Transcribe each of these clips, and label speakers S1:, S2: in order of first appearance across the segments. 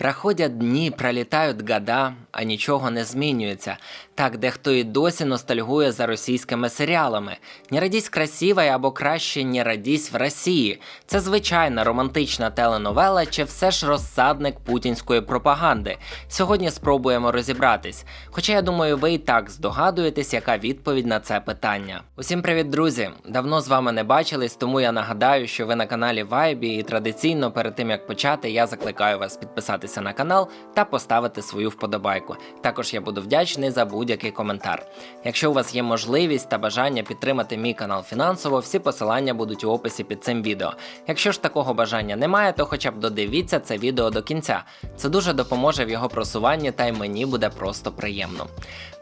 S1: Проходять дні, пролітають года, а нічого не змінюється. Так дехто і досі ностальгує за російськими серіалами. Не радісь красивой або краще не радісь в Росії. Це звичайна романтична теленовела чи все ж розсадник путінської пропаганди. Сьогодні спробуємо розібратись. Хоча я думаю, ви і так здогадуєтесь, яка відповідь на це питання. Усім привіт, друзі! Давно з вами не бачились, тому я нагадаю, що ви на каналі Вайбі, і традиційно перед тим як почати, я закликаю вас підписатися на канал та поставити свою вподобайку. Також я буду вдячний за будь-який коментар. Якщо у вас є можливість та бажання підтримати мій канал фінансово, всі посилання будуть у описі під цим відео. Якщо ж такого бажання немає, то хоча б додивіться це відео до кінця. Це дуже допоможе в його просуванні, та й мені буде просто приємно.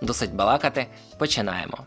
S1: Досить балакати, починаємо.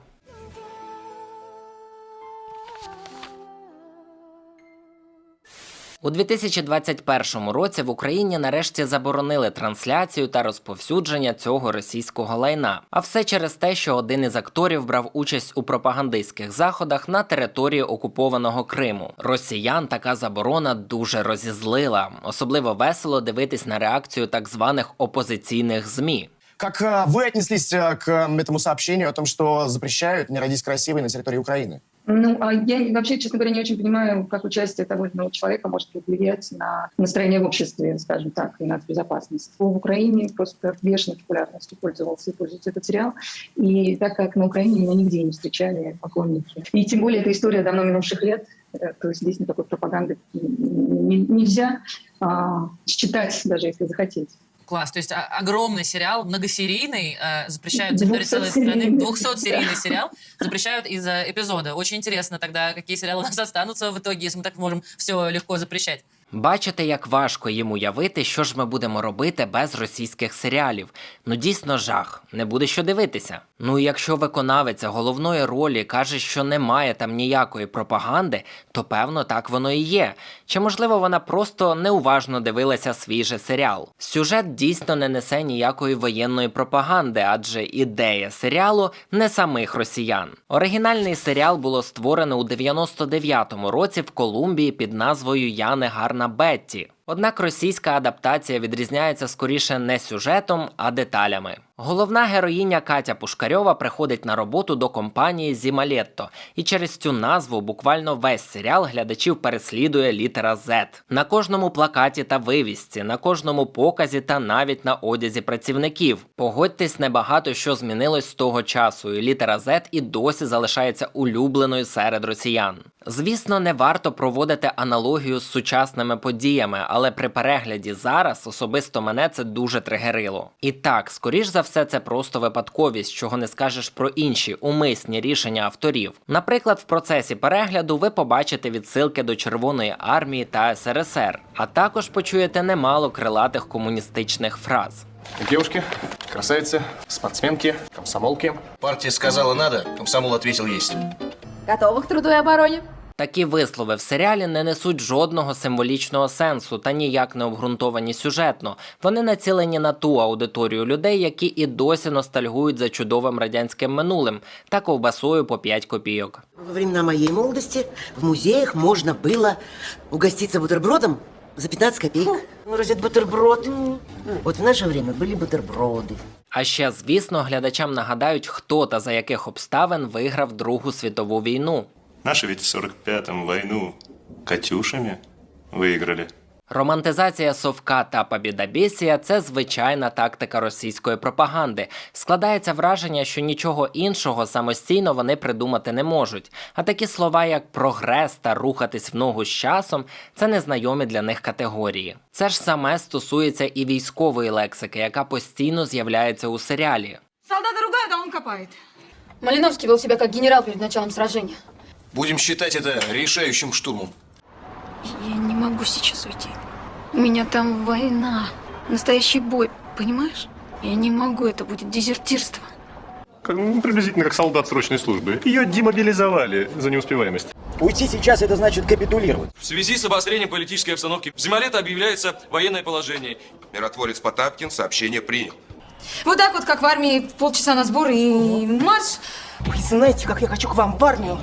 S1: У 2021 році в Україні нарешті заборонили трансляцію та розповсюдження цього російського лайна. А все через те, що один із акторів брав участь у пропагандистських заходах на території окупованого Криму. Росіян така заборона дуже розізлила. Особливо весело дивитись на реакцію так званих опозиційних змі.
S2: Как э, вы отнеслись э, к м, этому сообщению о том, что запрещают «Не родись красивой» на территории Украины?
S3: Ну, а я вообще, честно говоря, не очень понимаю, как участие того или иного человека может влиять на настроение в обществе, скажем так, и на безопасность. В Украине просто бешеной популярностью пользовался и пользуется этот сериал. И так как на Украине меня нигде не встречали поклонники. И тем более это история давно минувших лет, э, то есть здесь никакой пропаганды нельзя а, считать, даже если захотеть.
S4: Класс. То есть а, огромный сериал, многосерийный, э, запрещают на территории целой страны.
S3: 200-серийный.
S4: 200-серийный сериал запрещают из-за эпизода. Очень интересно тогда, какие сериалы у нас останутся в итоге, если мы так можем все легко запрещать.
S1: Бачите, як важко їм уявити, що ж ми будемо робити без російських серіалів. Ну дійсно жах, не буде що дивитися. Ну і якщо виконавиця головної ролі каже, що немає там ніякої пропаганди, то певно так воно і є. Чи можливо вона просто неуважно дивилася свій же серіал? Сюжет дійсно не несе ніякої воєнної пропаганди, адже ідея серіалу не самих росіян. Оригінальний серіал було створено у 99-му році в Колумбії під назвою Я не гарна Бетті. Однак російська адаптація відрізняється скоріше не сюжетом, а деталями. Головна героїня Катя Пушкарьова приходить на роботу до компанії Зімалетто, і через цю назву буквально весь серіал глядачів переслідує літера Z. На кожному плакаті та вивісці, на кожному показі та навіть на одязі працівників. Погодьтесь, небагато що змінилось з того часу, і літера Z і досі залишається улюбленою серед росіян. Звісно, не варто проводити аналогію з сучасними подіями, але при перегляді зараз особисто мене це дуже тригерило. І так, скоріш за все, це просто випадковість, чого не скажеш про інші умисні рішення авторів. Наприклад, в процесі перегляду ви побачите відсилки до Червоної армії та СРСР, а також почуєте немало крилатих комуністичних фраз.
S2: Девушки, красавицы, спортсменки, комсомолки.
S5: Партия сказала надо, комсомол ответил есть.
S6: Готовы к труду и обороне?
S1: Такі вислови в серіалі не несуть жодного символічного сенсу та ніяк не обґрунтовані сюжетно. Вони націлені на ту аудиторію людей, які і досі ностальгують за чудовим радянським минулим та ковбасою по 5 копійок.
S7: Во времена моей молодости в музеях можно было угоститься бутербродом за 15 копеек. Ну, разве это бутерброд? Вот в наше время были бутерброды.
S1: А ще, звісно, глядачам нагадають, хто та за яких обставин виграв Другу світову війну.
S8: Наши ведь в 45-м войну «Катюшами» выиграли.
S1: Романтизація совка та побідобєсія – це звичайна тактика російської пропаганди. Складається враження, що нічого іншого самостійно вони придумати не можуть. А такі слова, як прогрес та рухатись в ногу з часом, це незнайомі для них категорії. Це ж саме стосується і військової лексики, яка постійно з'являється у серіалі.
S9: Солдаты ругают, а он копает.
S6: Малиновский вел себя как генерал перед началом сражения.
S5: Будем считать это решающим штурмом.
S9: Я не могу сейчас уйти. У меня там война. Настоящий бой, понимаешь? Я не могу, это будет дезертирство.
S8: Как, ну, приблизительно как солдат срочной службы. Ее демобилизовали за неуспеваемость.
S2: Уйти сейчас – это значит капитулировать.
S10: В связи с обострением политической обстановки в Зималета объявляется военное положение.
S5: Миротворец Потапкин сообщение принял.
S9: Вот так вот, как в армии, полчаса на сбор и марш.
S7: Вы знаете, как я хочу к вам в армию?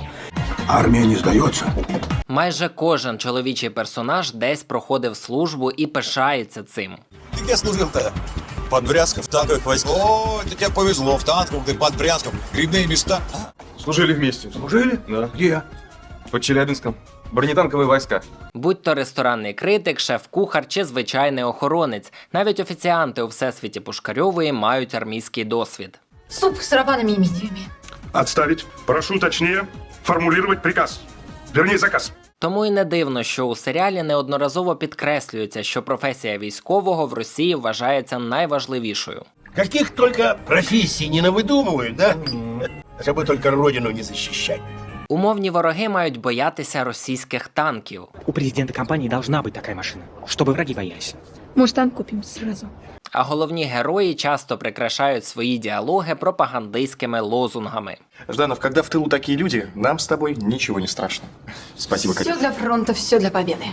S11: Армия не сдается.
S1: Майже кожен чоловічий персонаж десь проходив службу і пишається цим.
S11: Ты где служил-то? Под Брянском, в танковых войсках. О, это тебе повезло, в танковых, ты под Брянском. Грибные места.
S10: Служили вместе.
S11: Служили?
S10: Да.
S11: Где?
S10: Под Челябинском. Бронетанковые войска.
S1: Будь то ресторанний критик, шеф-кухар чи звичайний охоронець, навіть офіціанти у всесвіті Пушкарьової мають армійський досвід.
S6: Суп с рабанами и мидиями.
S8: Отставить. Прошу точнее формулировать приказ. Вернее, заказ.
S1: Тому й не дивно, що у серіалі неодноразово підкреслюється, що професія військового в Росії вважається найважливішою.
S11: Каких только профессий не навыдумывают, да? Чтобы только родину не защищать.
S1: Умовні вороги мають боятися російських танків.
S12: У президента компании должна быть такая машина, чтобы враги боялись.
S9: Может, танк купим сразу?
S1: А головні герої часто прикрашають свої діалоги пропагандистськими лозунгами.
S5: Жданов, когда в тылу такие люди, нам с тобой ничего не страшно. Спасибо,
S6: Все для фронта, все для победы.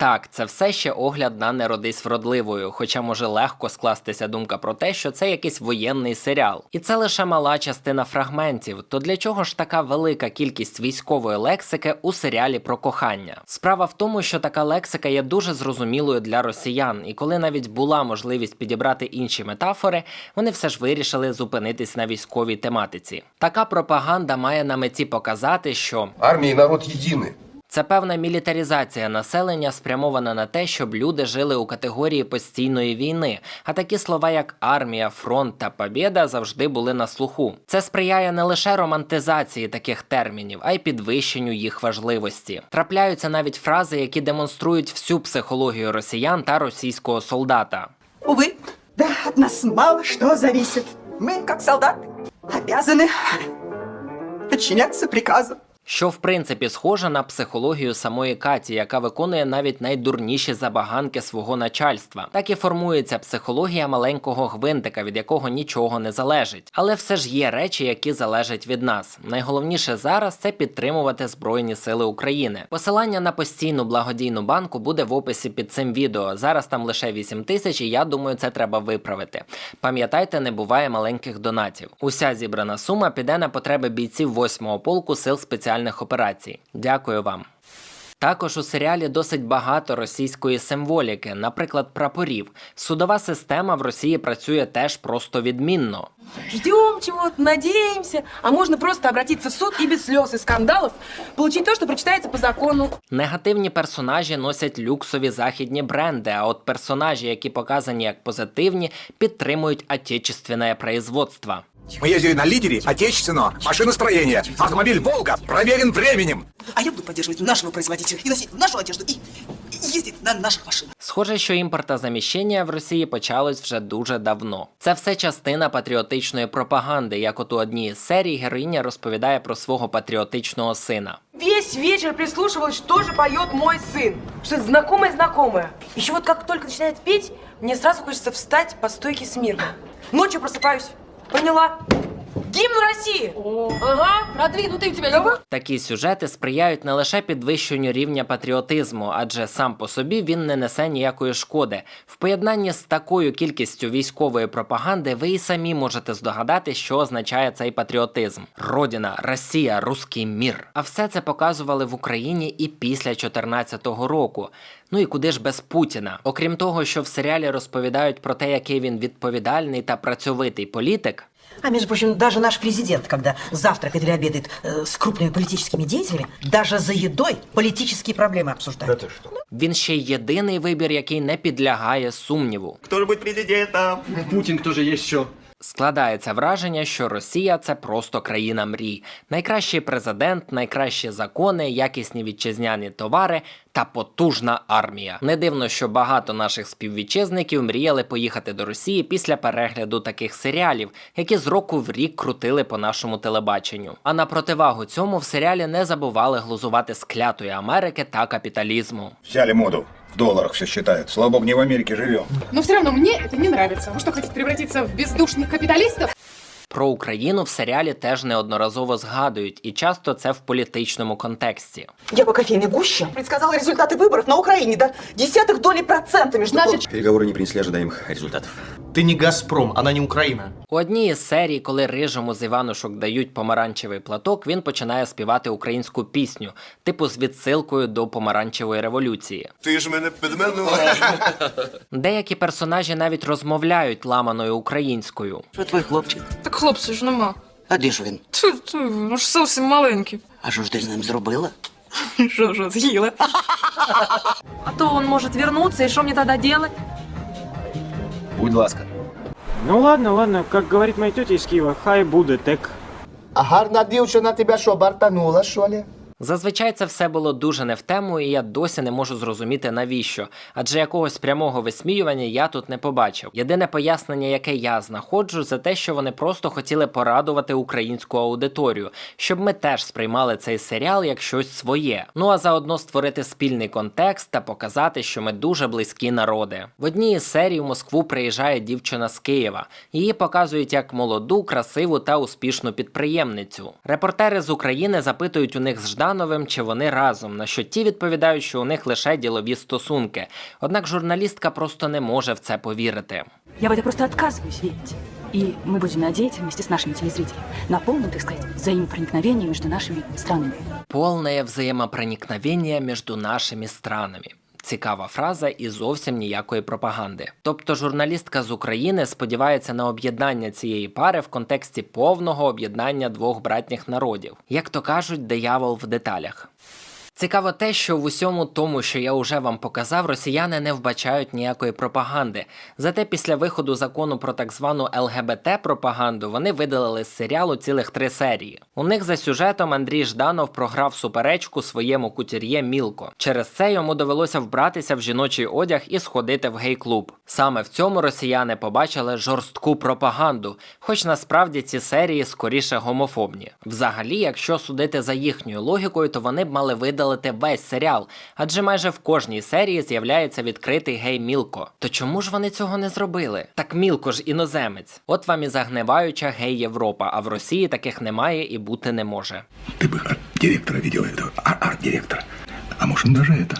S1: Так, це все ще огляд на не родись вродливою, хоча може легко скластися думка про те, що це якийсь воєнний серіал. І це лише мала частина фрагментів. То для чого ж така велика кількість військової лексики у серіалі про кохання? Справа в тому, що така лексика є дуже зрозумілою для росіян, і коли навіть була можливість підібрати інші метафори, вони все ж вирішили зупинитись на військовій тематиці. Така пропаганда має на меті показати, що
S5: Армия и народ едины.
S1: це певна мілітаризація населення, спрямована на те, щоб люди жили у категорії постійної війни. А такі слова, як армія, фронт та побєда, завжди були на слуху. Це сприяє не лише романтизації таких термінів, а й підвищенню їх важливості. Трапляються навіть фрази, які демонструють всю психологію росіян та російського солдата.
S7: Увы, да, от нас мало что зависит. Мы, как солдаты, обязаны подчиняться приказам.
S1: Що в принципі схоже на психологію самої Каті, яка виконує навіть найдурніші забаганки свого начальства. Так і формується психологія маленького гвинтика, від якого нічого не залежить. Але все ж є речі, які залежать від нас. Найголовніше зараз це підтримувати Збройні Сили України. Посилання на постійну благодійну банку буде в описі під цим відео. Зараз там лише 8 тисяч, і я думаю, це треба виправити. Пам'ятайте, не буває маленьких донатів. Уся зібрана сума піде на потреби бійців 8-го полку сил спеціальних операцій. Дякую вам. Також у серіалі досить багато російської символіки, наприклад, прапорів. Судова система в Росії працює теж просто відмінно.
S7: Ждем чего-то, надеемся, а можно просто обратиться в суд и без слез и скандалов получить то, что прочитается по закону.
S1: Негативні персонажі носять люксові західні бренди, а от персонажі, які показані як позитивні, підтримують отечественне производство.
S11: Мы ездили на лидере отечественного машиностроения. Автомобиль «Волга» проверен временем.
S7: А я буду поддерживать нашего производителя и носить нашу одежду и и ездить на наших машинах.
S1: Схоже, що імпортозаміщення в Росії почалось вже дуже давно. Це все частина патріотичної пропаганди, як от у одній із серій героїня розповідає про свого патріотичного сина.
S7: Весь вечер прислушивалась, что же поет мой сын. Что-то знакомое-знакомое. Еще вот как только начинает петь, мне сразу хочется встать по стойке смирно. Ночью просыпаюсь. Поняла? Гимн России! Ага.
S6: Продвинутый у тебя язык.
S1: Такі сюжети сприяють не лише підвищенню рівня патріотизму, адже сам по собі він не несе ніякої шкоди. В поєднанні з такою кількістю військової пропаганди ви і самі можете здогадати, що означає цей патріотизм: Родина, Росія, Руський мір. А все це показували в Україні і після 2014 року. Ну і куди ж без Путіна? Окрім того, що в серіалі розповідають про те, який він відповідальний та працьовитий політик.
S7: А между прочим, даже наш президент, когда завтракает или обедает э, с крупными политическими деятелями, даже за едой политические проблемы обсуждают.
S1: Він ще й єдиний вибір, який не підлягає сумніву.
S11: Кто же будет президентом?
S10: Путин тоже есть что.
S1: Складається враження, що Росія це просто країна мрій. Найкращий президент, найкращі закони, якісні вітчизняні товари та потужна армія. Не дивно, що багато наших співвітчизників мріяли поїхати до Росії після перегляду таких серіалів, які з року в рік крутили по нашому телебаченню. А на противагу цьому в серіалі не забували глузувати з клятої Америки та капіталізму.
S11: Взяли моду. В долларах все считают. Слава богу, не в Америке живем.
S6: Но все равно мне это не нравится. Вы что, хотите превратиться в бездушных капиталистов?
S1: Про Україну в серіалі теж неодноразово згадують, і часто це в політичному контексті.
S7: Я по кофейной гуще предсказала результаты выборов на Украине до десятых долей процента, между прочим.
S11: Переговоры не принесли ожидаемых результатов.
S2: Ты не Газпром, она не Украина.
S1: У одній із серій, коли рижому з Іванушок дають помаранчевий платок, він починає співати українську пісню, типу з відсилкою до помаранчевої революції.
S11: Ти ж мене підменував.
S1: Деякі персонажі навіть розмовляють ламаною українською.
S7: Що твій хлопчик?
S6: Так хлопці ж нема.
S7: А де ж він?
S6: Тьфу, тьфу, ну ж зовсім маленький.
S7: А що ж ти з ним зробила?
S6: Що ж, з'їла?
S7: А то он может вернуться, и что мне тогда делать?
S11: Будь ласка.
S12: Ну ладно, ладно, как говорит моя тетя из Киева, хай буде тек.
S2: А гарна дівчина тебе що, бартанула, що ли?
S1: Зазвичай це все було дуже не в тему, і я досі не можу зрозуміти навіщо, адже якогось прямого висміювання я тут не побачив. Єдине пояснення, яке я знаходжу, це те, що вони просто хотіли порадувати українську аудиторію, щоб ми теж сприймали цей серіал як щось своє. Ну а заодно створити спільний контекст та показати, що ми дуже близькі народи. В одній із серій у Москву приїжджає дівчина з Києва. Її показують як молоду, красиву та успішну підприємницю. Репортери з України запитують у них з Ждановим, чи вони разом, на що ті відповідають, що у них лише ділові стосунки. Однак журналістка просто не може в це повірити.
S7: Я в это просто отказываюсь верить. И мы будем надеяться вместе с нашими телезрителями на полное, так сказать, взаимопроникновение между нашими странами.
S1: Повне взаємопроникновення між нашими странами. Цікава фраза і зовсім ніякої пропаганди. Тобто журналістка з України сподівається на об'єднання цієї пари в контексті повного об'єднання двох братніх народів. Як то кажуть, диявол в деталях. Цікаво те, що в усьому тому, що я уже вам показав, росіяни не вбачають ніякої пропаганди. Зате після виходу закону про так звану ЛГБТ-пропаганду вони видалили з серіалу цілих три серії. У них за сюжетом Андрій Жданов програв суперечку своєму кутюр'є Мілко. Через це йому довелося вбратися в жіночий одяг і сходити в гей-клуб. Саме в цьому росіяни побачили жорстку пропаганду, хоч насправді ці серії скоріше гомофобні. Взагалі, якщо судити за їхньою логікою, то вони б мали видалити весь серіал, адже майже в кожній серії з'являється відкритий гей Мілко. То чому ж вони цього не зробили? Так Мілко ж іноземець. От вам і загниваюча гей Європа, а в Росії таких немає і бути не може.
S11: Ты бы арт-директора видела этого, арт-директора. А может, даже это.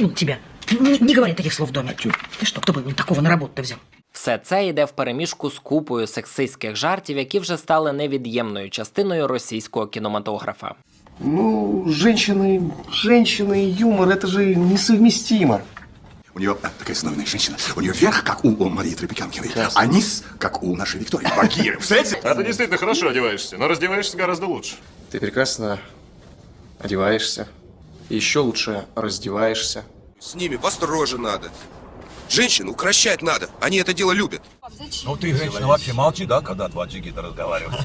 S7: Ну, тебя. Не, не говори таких слов в доме. Ты что, кто бы такого на работу-то взял?
S1: Все це йде впереміжку з купою сексистських жартів, які вже стали невід'ємною частиною російського кінематографа.
S2: Ну, женщины, женщины и юмор, это же несовместимо.
S11: У нее а, такая славная женщина. У нее верх, как у, у Марии Тропиканкиной, а низ, как у нашей Виктории. Багиры. Представляете?
S8: А ты действительно хорошо одеваешься, но раздеваешься гораздо лучше.
S2: Ты прекрасно одеваешься. И еще лучше раздеваешься.
S11: С ними построже надо. Женщин укращать надо. Они это дело любят.
S13: Ну ты, женщина, вообще молчи, да, когда два джигита разговаривают?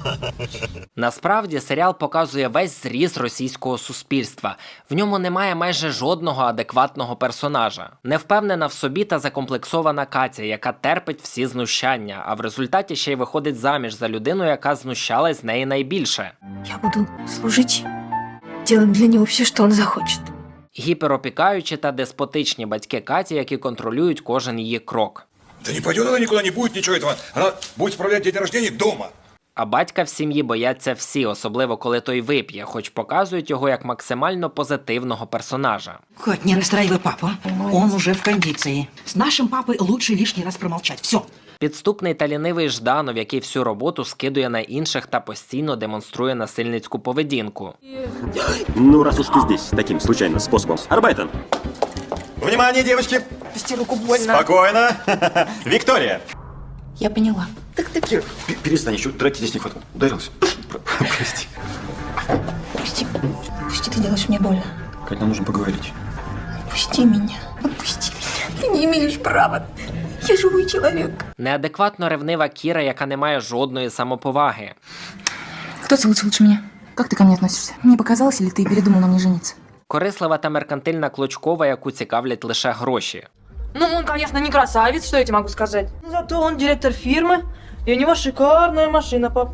S1: Насправді серіал показує весь зріз російського суспільства. В ньому немає майже жодного адекватного персонажа. Невпевнена в собі та закомплексована Катя, яка терпить всі знущання, а в результаті ще й виходить заміж за людину, яка знущалась з неї найбільше.
S9: Я буду служить, делать для него все, что он захочет.
S1: Гіперопікаючі та деспотичні батьки Каті, які контролюють кожен її крок.
S11: Да не пойдет она никуда, не будет ничего этого. Она будет справлять день рождения дома.
S1: А батька в сім'ї бояться всі, особливо коли той вип'є, хоч показують його як максимально позитивного персонажа.
S7: Кать, не расстраивай папу. Он уже в кондиции. С нашим папой лучше лишний раз промолчать. Все.
S1: Підступний та лінивий Жданов, який всю роботу скидує на інших та постійно демонструє насильницьку поведінку.
S13: Ну, раз уж ты здесь таким случайным способом. Арбайтон!
S5: Внимание, девочки!
S7: Пусти руку больно.
S5: Спокойно. Виктория.
S6: Я поняла.
S5: Кир, п- перестань, еще тратить здесь не хватало. Ударился. Про- Прости.
S9: Пусти. Пусти, ты делаешь мне больно.
S5: Кать, нам нужно поговорить.
S9: Пусти меня. Отпусти меня. Ты не имеешь права. Я живой человек.
S1: Неадекватно ревнива Кіра, яка не має жодної самоповаги.
S6: Кто целуется лучше меня? Как ты ко мне относишься? Мне показалось, или ты передумал на мне жениться?
S1: Корислива та меркантильна Клочкова, яку цікавлять лише гроші.
S7: Ну, он, конечно, не красавец, что я тебе могу сказать. Зато он директор фирмы, и у него шикарная машина, пап.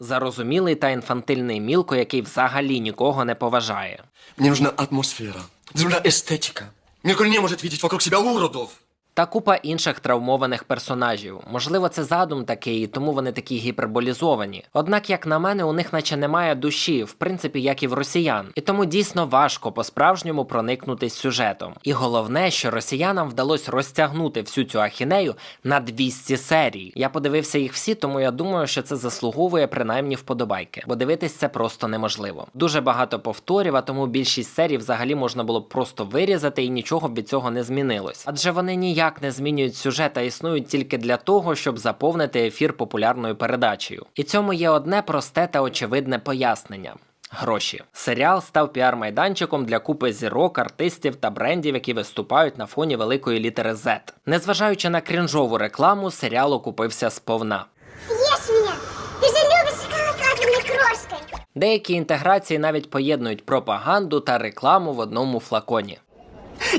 S1: Зарозумілий та інфантильний мілко, який взагалі нікого не поважає.
S2: Мне нужна атмосфера. Мне нужна эстетика. Миркуль не может видеть вокруг себя уродов.
S1: Та купа інших травмованих персонажів. Можливо, це задум такий, і тому вони такі гіперболізовані. Однак, як на мене, у них наче немає душі, в принципі, як і в росіян. І тому дійсно важко по-справжньому проникнутись сюжетом. І головне, що росіянам вдалося розтягнути всю цю ахінею на 200 серій. Я подивився їх всі, тому я думаю, що це заслуговує принаймні вподобайки, бо дивитись це просто неможливо. Дуже багато повторів, а тому більшість серій взагалі можна було б просто вирізати і нічого б від цього не змінилось. Адже вони ніяк не змінюють сюжет, а існують тільки для того, щоб заповнити ефір популярною передачею. І цьому є одне просте та очевидне пояснення. Гроші. Серіал став піар-майданчиком для купи зірок, артистів та брендів, які виступають на фоні великої літери Z. Незважаючи на крінжову рекламу, серіал окупився сповна.
S14: Съешь меня! Ты же любишь шоколад лакомой!
S1: Деякі інтеграції навіть поєднують пропаганду та рекламу в одному флаконі.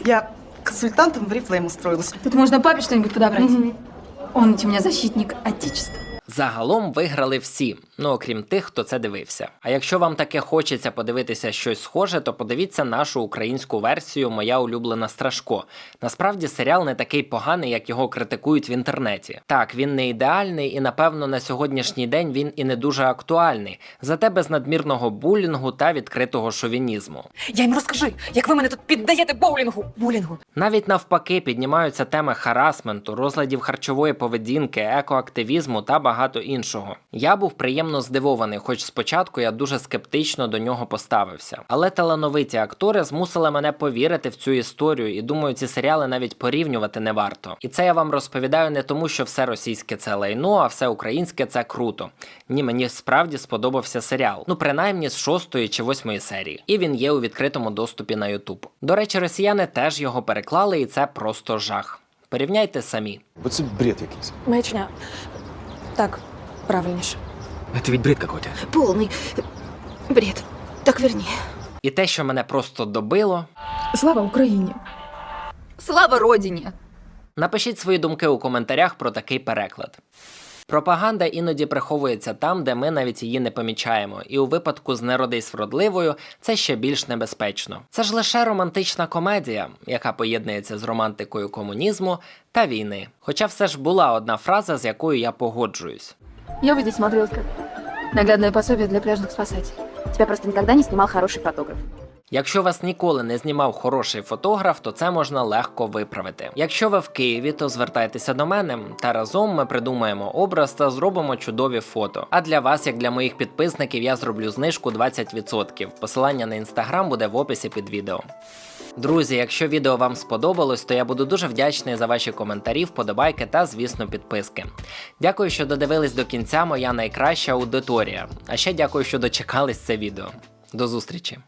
S15: Я консультантом в Рифлейм устроилась.
S6: Тут можно папе что-нибудь подобрать. Он ведь у меня защитник Отечества.
S1: Загалом виграли всі, ну окрім тих, хто це дивився. А якщо вам таке хочеться подивитися щось схоже, то подивіться нашу українську версію Моя улюблена Страшко. Насправді серіал не такий поганий, як його критикують в інтернеті. Так, він не ідеальний, і напевно на сьогоднішній день він і не дуже актуальний, зате без надмірного булінгу та відкритого шовінізму.
S7: Я їм розкажи, як ви мене тут піддаєте боулінгу. Булінгу.
S1: Навіть навпаки піднімаються теми харасменту, розладів харчової поведінки, екоактивізму та багато іншого. Я був приємно здивований, хоч спочатку я дуже скептично до нього поставився. Але талановиті актори змусили мене повірити в цю історію, і думаю, ці серіали навіть порівнювати не варто. І це я вам розповідаю не тому, що все російське це лайно, а все українське це круто. Ні, мені справді сподобався серіал. Ну, принаймні з шостої чи восьмої серії. І він є у відкритому доступі на Ютуб. До речі, росіяни теж його переклали, і це просто жах. Порівняйте самі.
S11: Бо це бред якийсь.
S7: Маячня. Так, правильніше.
S12: Это ведь бред какой-то.
S9: Полный бред. Так вернее.
S1: І те, що мене просто добило,
S6: Слава Україні! Слава родині!
S1: Напишіть свої думки у коментарях про такий переклад. Пропаганда іноді приховується там, де ми навіть її не помічаємо, і у випадку з «Не родись вродливою це ще більш небезпечно. Це ж лише романтична комедія, яка поєднується з романтикою комунізму та війни. Хоча все ж була одна фраза, з якою я погоджуюсь.
S6: Я бы здесь смотрелась как наглядное для пляжных спасателей.
S9: Тебя просто никогда не снимал хороший фотограф.
S1: Якщо вас ніколи не знімав хороший фотограф, то це можна легко виправити. Якщо ви в Києві, то звертайтеся до мене, та разом ми придумаємо образ та зробимо чудові фото. А для вас, як для моїх підписників, я зроблю знижку 20%. Посилання на інстаграм буде в описі під відео. Друзі, якщо відео вам сподобалось, то я буду дуже вдячний за ваші коментарі, вподобайки та, звісно, підписки. Дякую, що додивились до кінця моя найкраща аудиторія. А ще дякую, що дочекались це відео. До зустрічі!